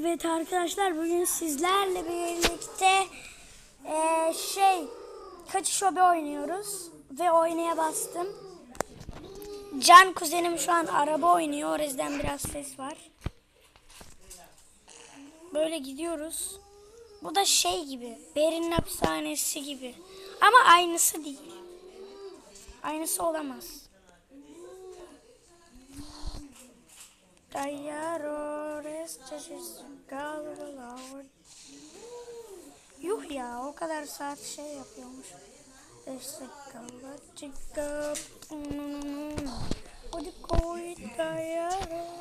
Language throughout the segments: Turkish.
Evet arkadaşlar bugün sizlerle birlikte eee, şey kaçış hobi oynuyoruz ve oynaya bastım. Can kuzenim şu an araba oynuyor o yüzden biraz ses var. Böyle gidiyoruz. Bu da şey gibi Berin'in hapishanesi gibi ama aynısı değil. Aynısı olamaz. Dayarores Yuh ya o kadar saat şey yapıyormuş. İşte kalacık Hadi koy dayarores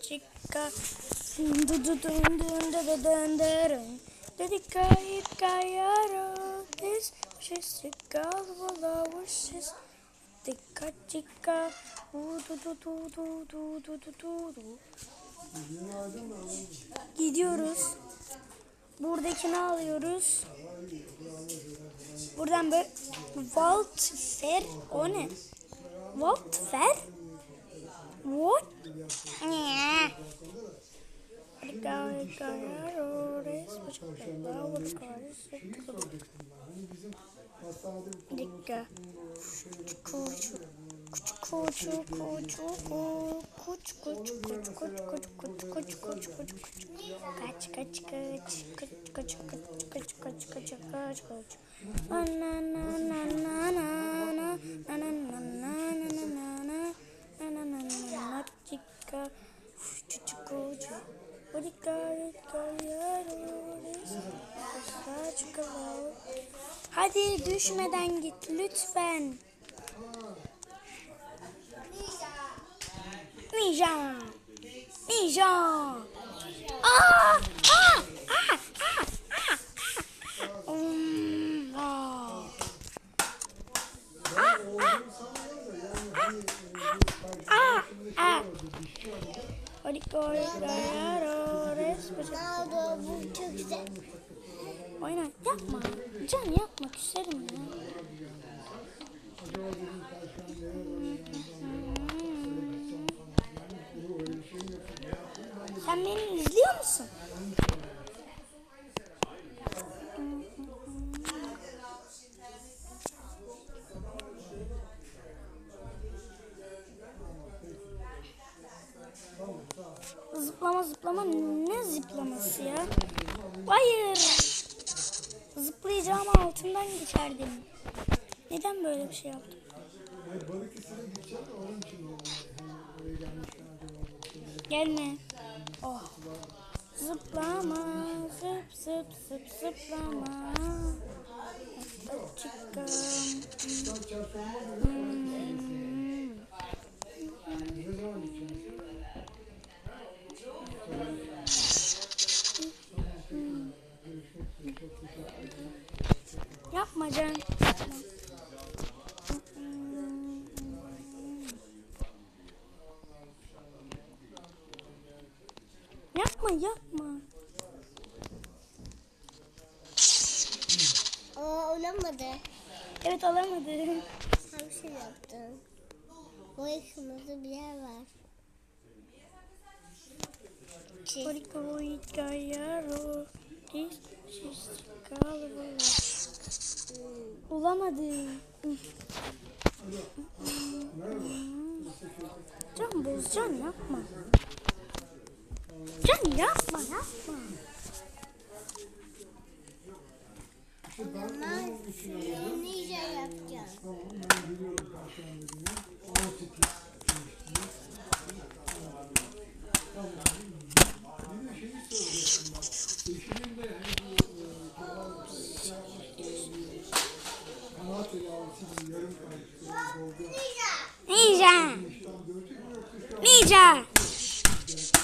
Chica, Dedica e caiaro, this, she's a god, well, I wish she's. Dikkat dikkat. Gidiyoruz. Buradakini alıyoruz. Buradan böyle Waltfer o ne? Waltfer? What? Ne? Dikkat. Kuç kuç kuç kuç kuç kuç kuç kuç kuç kuç kuç kuç kuç kaç kaç kaç kaç kaç kaç kaç kaç kaç kaç na na na na na na na na na na na na na na na Hadi düşmeden git lütfen. Ninja. Ninja. Aa! Aa! Ronaldo bu çok güzel. Oyna yapma. Can ya küserim ya. Sen beni izliyor musun? Zıplama zıplama ne zıplaması ya? Hayır. Zıplayacağım altından geçerdim. Neden böyle bir şey yaptım? Gelme. Oh. Zıplama, zıp zıp zıp zıplama. Çıkım. Hmm. Hmm. hmm. hmm. Yapma can. Yapma yapma. Aa olamadı. Evet olamadı. Hangi şey yaptın? Boy kırmızı bir yer var. Çiz. Boy kırmızı bir yer var. Çiz. Bulamadım. Can bozacaksın yapma. Can yapma yapma. Ama suyunu Ninja. Ninja.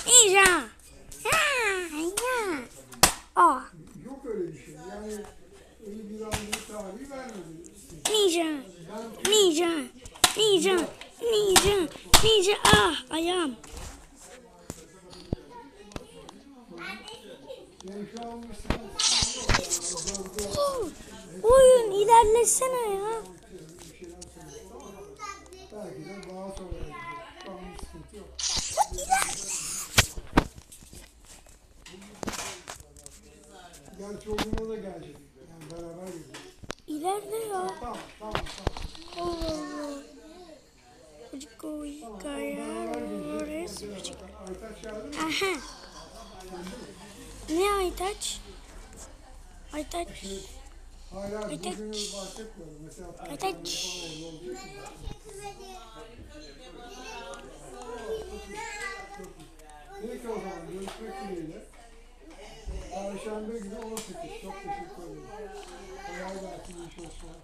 Ninja. Ya ya. Oh. yok öyle bir şey. Yani öyle bir randevu tarihi vermedi. Ninja. Ninja. Ninja. Ninja. Ninja. Ah ayağım. Oyun ilerlesene ya. sağa sola gidiyor. Tamam sıkıntı yok. Gerçi oğluma da gelecek. Yani beraber gidiyoruz. İleride ya. Tamam tamam tamam. Allah Allah. Çocuk o yıkayar. Orası küçük. Aha. Ne Aytaç? Aytaç. Hala bugünü bahsetmiyorum. Mesela Aytaç. Peki o zaman görüşmek dileğiyle. Perşembe günü 18. Çok teşekkür ederim. Kolay gelsin, iyi çalışmalar.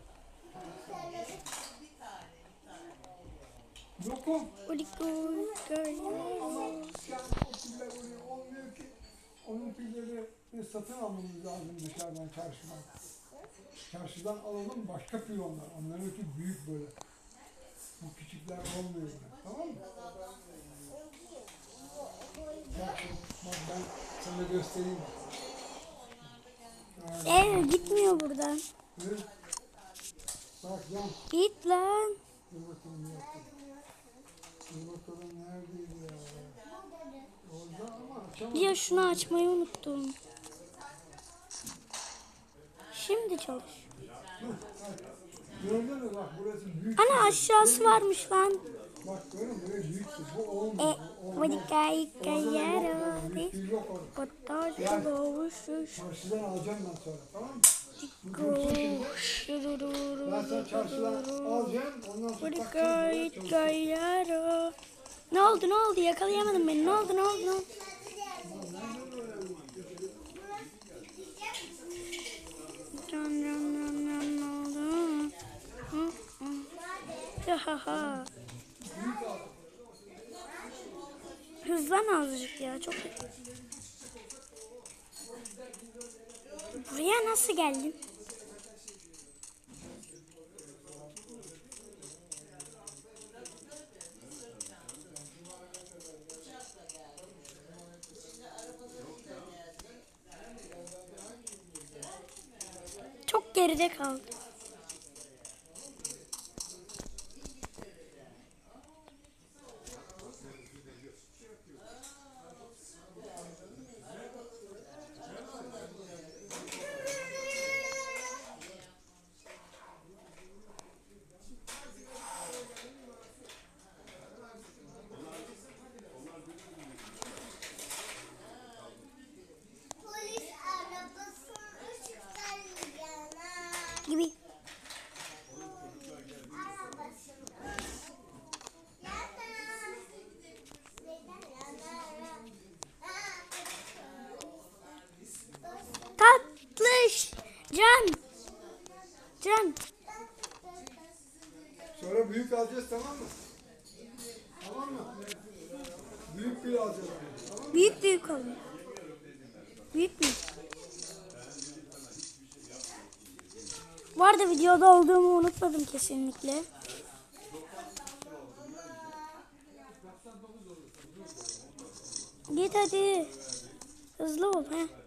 Yokum. Uciko yıkayarız. Yani o piller oraya olmuyor ki. Onun pilleri satın almamız lazım dışarıdan, çarşıdan. Çarşıdan alalım başka pil onlar. Onlarınki büyük böyle. Bu küçükler olmuyor böyle. Tamam mı? Bak, bak ben sana göstereyim. Ev gitmiyor buradan. Bak yan. Git lan. Dur bakalım ne yaptım. Dur bakalım neredeydi ya. Orada ama açamadım. Ya şunu açmayı unuttum. Şimdi çalış. Gördün mü bak burası büyük. Ana aşağısı varmış lan. Bak görün böyle büyüktür. Bu E, olmuyor. Büyük pil yok orada. Potaşı doğuşuş. Çarşıdan alacağım ben sonra tamam mı? Ben sana çarşıdan alacağım. Ondan sonra takacağım. Ne oldu ne oldu yakalayamadın beni ne oldu ne oldu ne oldu? Hızlan azıcık ya çok. Buraya nasıl geldin? Çok geride kaldı. Polis arabasının ışıktan yana. Gibi. Arabasının yana. Neden yana? Tatlış. Can. Can. Sonra büyük alacağız tamam mı? Tamam mı? Büyük pil alacağız. Tamam mı? Büyük büyük alın. Büyük büyük. Bu arada videoda olduğumu unutmadım kesinlikle. Git hadi. Hızlı ol he.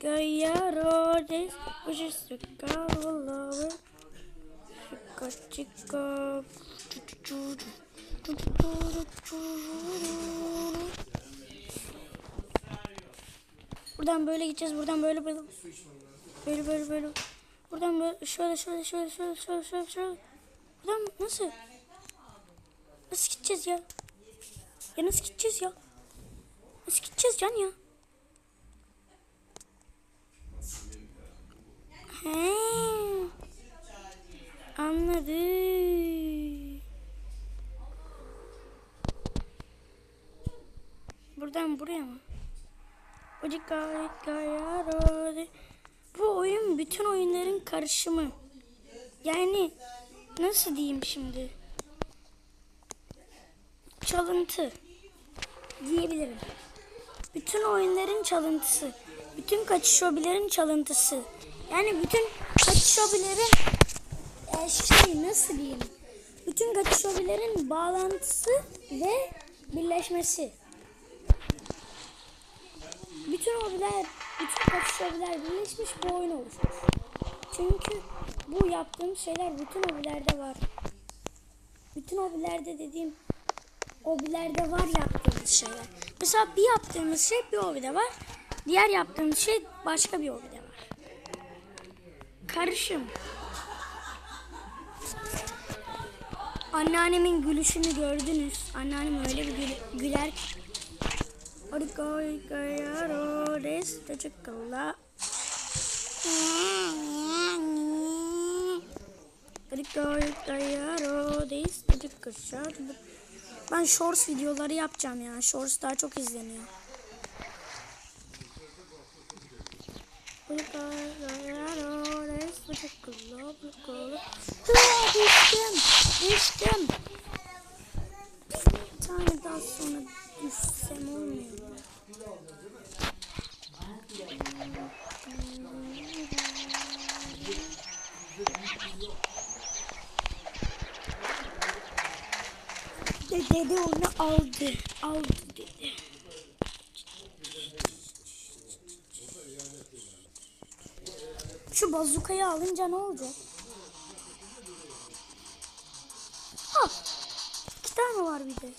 Gayarades. Hoca sıkka vallahi. Çıka çıka. Buradan böyle gideceğiz. Buradan böyle böyle. Böyle böyle böyle. Buradan böyle şöyle şöyle şöyle şöyle şöyle şöyle şöyle. Buradan nasıl? Nasıl gideceğiz ya? Ya nasıl gideceğiz ya? Nasıl gideceğiz Can ya? He. Anladım. Buradan buraya mı? Bu oyun bütün oyunların karışımı. Yani nasıl diyeyim şimdi? Çalıntı diyebilirim. Bütün oyunların çalıntısı. Bütün kaçış hobilerin çalıntısı. Yani bütün kaçış hobilerin e, şey nasıl diyeyim? Bütün kaçış hobilerin bağlantısı ve birleşmesi. Bütün hobiler, bütün kaçış hobiler birleşmiş bu oyun oluşmuş. Çünkü bu yaptığım şeyler bütün hobilerde var. Bütün hobilerde dediğim hobilerde var yaptığımız şeyler. Mesela bir yaptığımız şey bir hobide var. Diğer yaptığımız şey başka bir hobide var. Karışım. Anneannemin gülüşünü gördünüz. Anneannem öyle bir gül- güler ki. Ben shorts videoları yapacağım ya. Shorts daha çok izleniyor. Düştüm. Düştüm. Bir tane daha sonra düşsem olmuyor. mu? De dede onu aldı. Aldı Şu bazukayı alınca ne olacak? Ha! İki tane var bir de.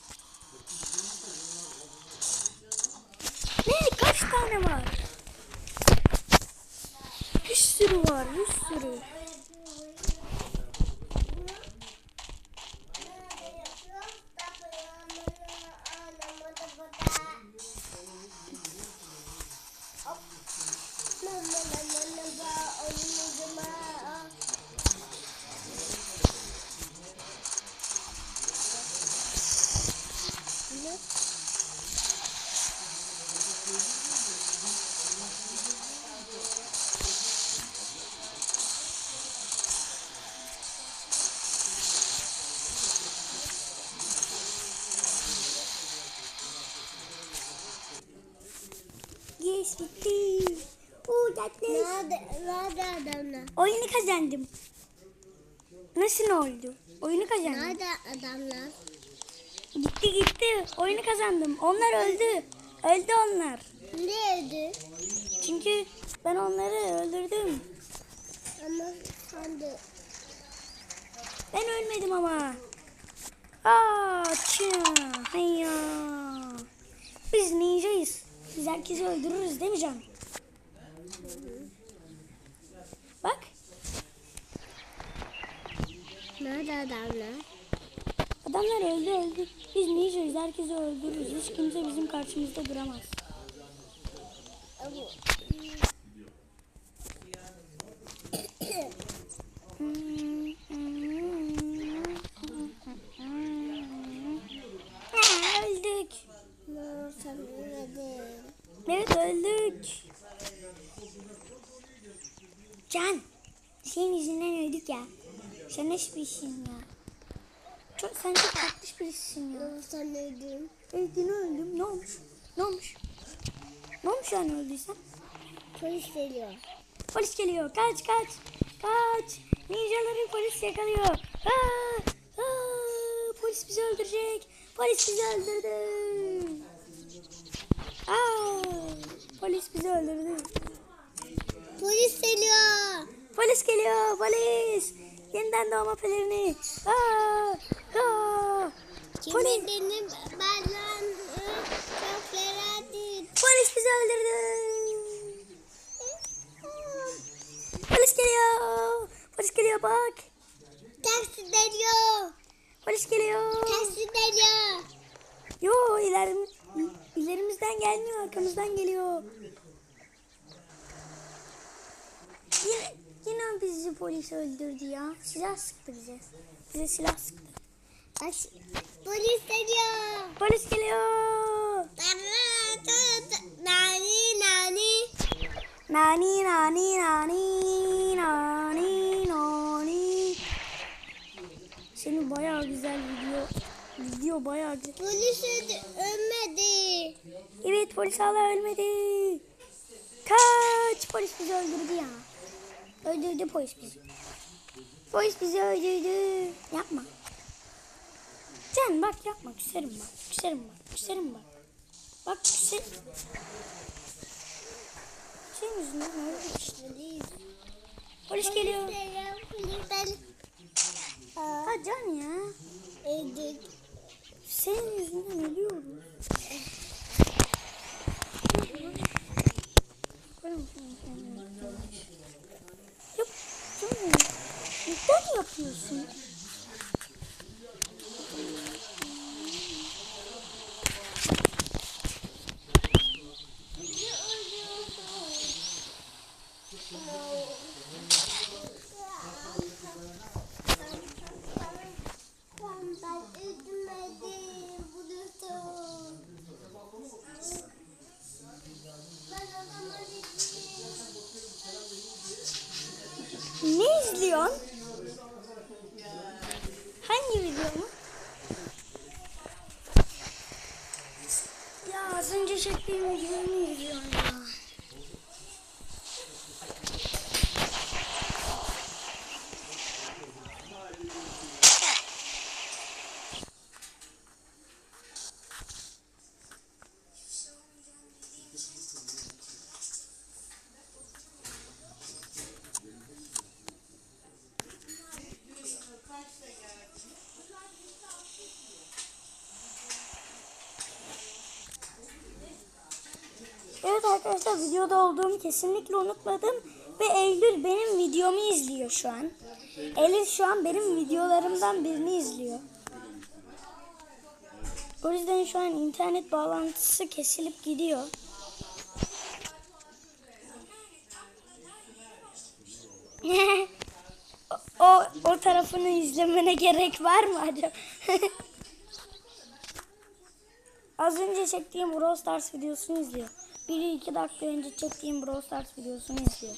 Ne? Kaç tane var? Bir sürü var, bir sürü. Nerede, adamlar? Oyunu kazandım. Nasıl oldu? Oyunu kazandım. Nerede adamlar? Gitti gitti. Oyunu kazandım. Onlar öldü. Öldü onlar. Nerede? Çünkü ben onları öldürdüm. Ama sen de Ben ölmedim ama. Aa, çı, hayya. Biz ninjayız. Biz herkesi öldürürüz değil mi Can? Bak. Nerede adamlar? Adamlar öldü öldü. Biz ninjayız. Herkesi öldürürüz. Hiç kimse bizim karşımızda duramaz. Öldük. No, sen ölmedin. Evet öldük. Can. Senin yüzünden öldük ya. Sen nasıl birisin ya? Çok, sen çok tatlış birisin ya. Sen öldün. Öldün öldüm. Ne olmuş? Ne olmuş? Ne olmuş yani öldüysen? Polis geliyor. Polis geliyor. Kaç kaç. Kaç. Ninjaları polis yakalıyor. Aa, aa, polis bizi öldürecek. Polis bizi öldürdü. Aa, polis bizi öldürdü. Polis geliyor. Polis geliyor. Polis. Yeniden doğma pelerini. Aa, aa. Polis, benim benden çok yaradı. polis bizi öldürdü. Polis geliyor. Polis geliyor bak. Taksi geliyor. Polis geliyor. Taksi geliyor. Yo ilerim, ilerimizden gelmiyor arkamızdan geliyor. Yine, yine bizi polis öldürdü ya. Silah sıktı bize. Bize silah sıktı. Taksi. Polis geliyor. Polis geliyor. Nani nani. Nani nani nani nani nani. Senin bayağı güzel video. Video bayağı güzel. Polis ölmedi. Evet polis hala ölmedi. Kaç polis bizi öldürdü ya. Öldürdü polis bizi. Polis bizi öldürdü. Yapma. Can bak yapma küserim bak. Küserim bak. Küserim bak. Bak küser. Senin yüzünden öldük işte. Geliyor. Polis geliyor. Ha Can ya. Öldük. Senin yüzünden ölüyoruz. Yok canım. Neden yapıyorsun? Ben üzülmedim. Bulutum. Ben adama gittim. Ne izliyorsun? Hangi video mu? Ya az önce çektiğim videoyu mu izliyorsun ya? Evet arkadaşlar videoda olduğumu kesinlikle unutmadım. Ve Eylül benim videomu izliyor şu an. Eylül şu an benim videolarımdan birini izliyor. O yüzden şu an internet bağlantısı kesilip gidiyor. o, o, tarafını izlemene gerek var mı acaba? Az önce çektiğim Brawl Stars videosunu izliyor. Biri iki dakika önce çektiğim Brawl Stars videosunu izliyor.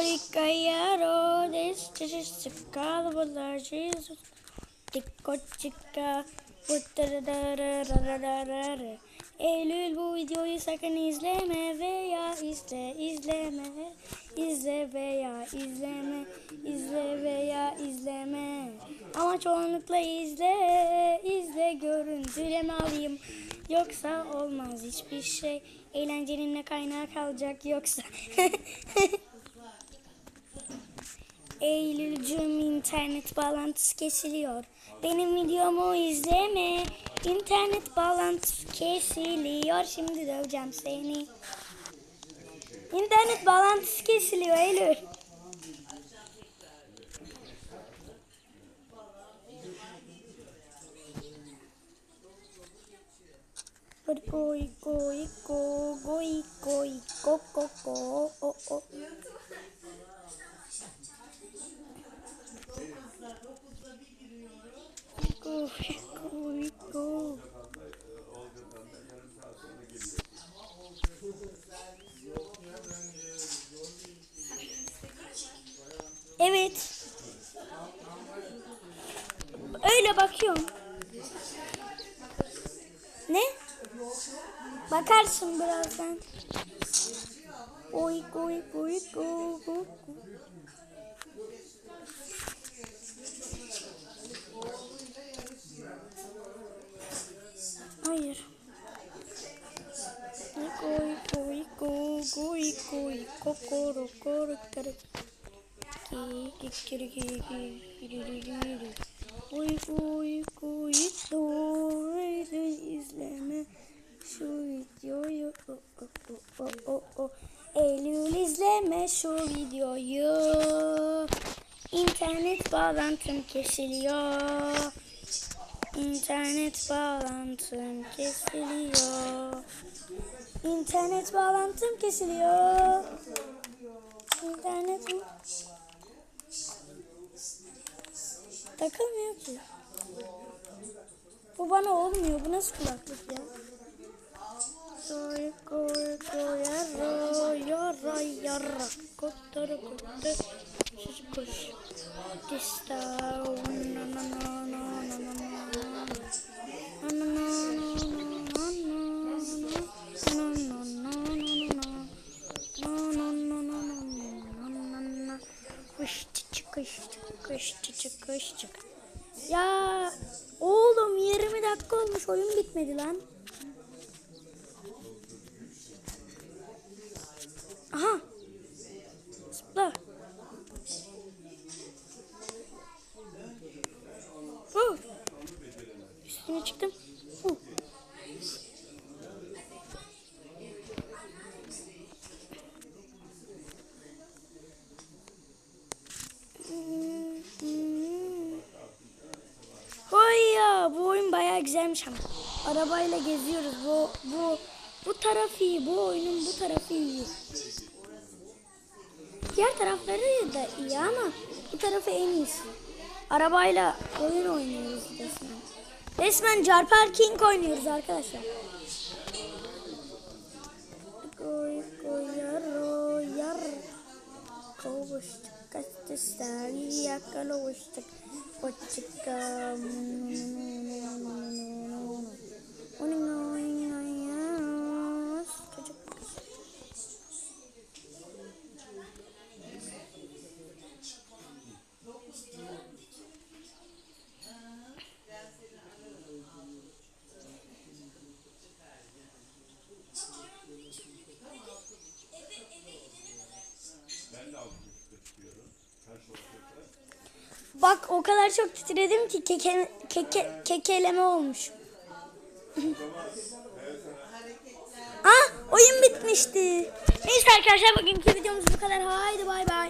Orika yaro des çıkalı bunlar Jesus. Dikko çıka. Eylül bu videoyu sakın izleme veya izle izleme izle veya izleme izle veya izleme ama çoğunlukla izle izle görüntüleme alayım yoksa olmaz hiçbir şey eğlencenin ne kaynağı kalacak yoksa Eylülcüm internet bağlantısı kesiliyor. Benim videomu izleme. İnternet bağlantısı kesiliyor. Şimdi döveceğim seni. İnternet bağlantısı kesiliyor Eylül. Goy goy go goy goy go go go o o. Go goy go. Evet. Öyle bakıyorum. Ne? Bakarsın birazdan. Ki ki kiri ki ki kiri kiri koy koy koy doğru izleme şu videoyu o o o o o Eylül izleme şu videoyu İnternet bağlantım kesiliyor İnternet bağlantım kesiliyor. İnternet bağlantım kesiliyor. İnternet mi? Takılmıyor ki. Bu bana olmuyor. Bu nasıl kulaklık ya? Koy koy koy yara yara yara kotara kotara şiş koş dista na na na na na na na kış. Ya oğlum 20 dakika olmuş oyun bitmedi lan. Aha. Zıpla. Üstüne çıktım. Güzelmiş ama. Arabayla geziyoruz. Bu bu bu tarafı iyi. Bu oyunun bu tarafı iyi. Diğer tarafları da iyi ama bu tarafı en iyisi. Arabayla oyun oynuyoruz resmen. Resmen Car Parking oynuyoruz arkadaşlar. Koy koyar yar. Kovuştuk kaçtılar yakalovuştuk. Hoşçakal. Çocuk. Bak o kadar çok titredim ki keke, keke, kekeleme olmuş. ah oyun bitmişti. Neyse arkadaşlar bugünkü videomuz bu kadar. Haydi bay bay.